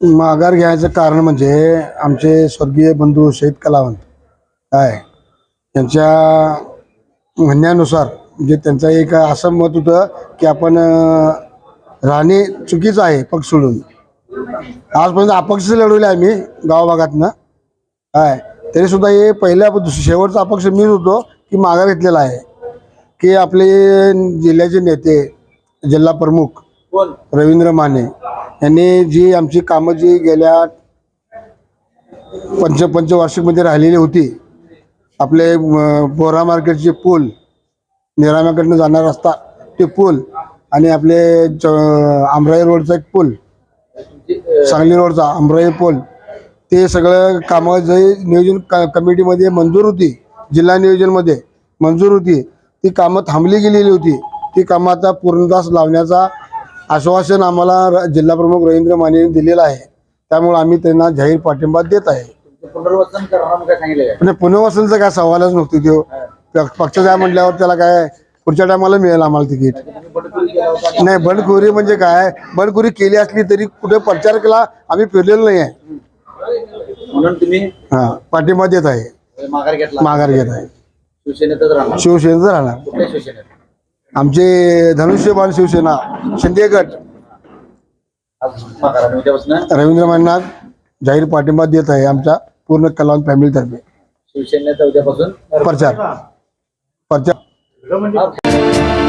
माघार घ्यायचं कारण म्हणजे आमचे स्वर्गीय बंधू शहीद कलावंत काय त्यांच्या म्हणण्यानुसार म्हणजे त्यांचं एक असं मत होतं की आपण राहणे चुकीचं आहे पक्ष सोडून. आजपर्यंत अपक्ष लढवले आम्ही गावभागातनं. काय तरी सुद्धा हे पहिल्या शेवटचा अपक्ष मीच होतो की माघार घेतलेला आहे. की आपले जिल्ह्याचे नेते जिल्हा प्रमुख रवींद्र माने. यांनी जी आमची कामं जी गेल्या पंच पंचवार्षिकमध्ये राहिलेली होती आपले बोरा मार्केटचे पूल निराम्याकडनं जाणारा रस्ता ते पूल आणि आपले च आमराई रोडचा एक पूल सांगली रोडचा आमराई पूल ते सगळं कामं जे नियोजन क कमिटीमध्ये मंजूर होती जिल्हा नियोजनमध्ये मंजूर होती ती कामं थांबली गेलेली होती ती कामं आता पूर्णतास लावण्याचा आश्वासन आम्हाला र- जिल्हा प्रमुख रवींद्र माने यांनी दिलेलं आहे. त्यामुळे आम्ही त्यांना जाहीर पाठिंबा देत आहे. पुनर्वसन पण पुनर्वसनचा काय सवालच नव्हती तो पक्ष द्या म्हटल्यावर त्याला काय पुढच्या टायमाला मिळेल आम्हाला तिकीट. होता. नाही बंडखोरी म्हणजे काय? बंडखोरी केली असली तरी कुठे प्रचार केला आम्ही फिरलेलो नाही आहे. म्हणून तुम्ही हा पाठिंबा देत आहे. माघार घेत आहे. शिवसेनेतच राहणार शिवसेनेचं राहणार कुठल्या शिवसेनेत आमचे धनुष्यबाण शिवसेना शिंदे गट. रवींद्र मान्नाथ जाहीर पाठिंबा देत आहे आमच्या पूर्ण कलावंत फॅमिलीतर्फे शिवसेनेचा उद्यापासून प्रचार. प्रचार.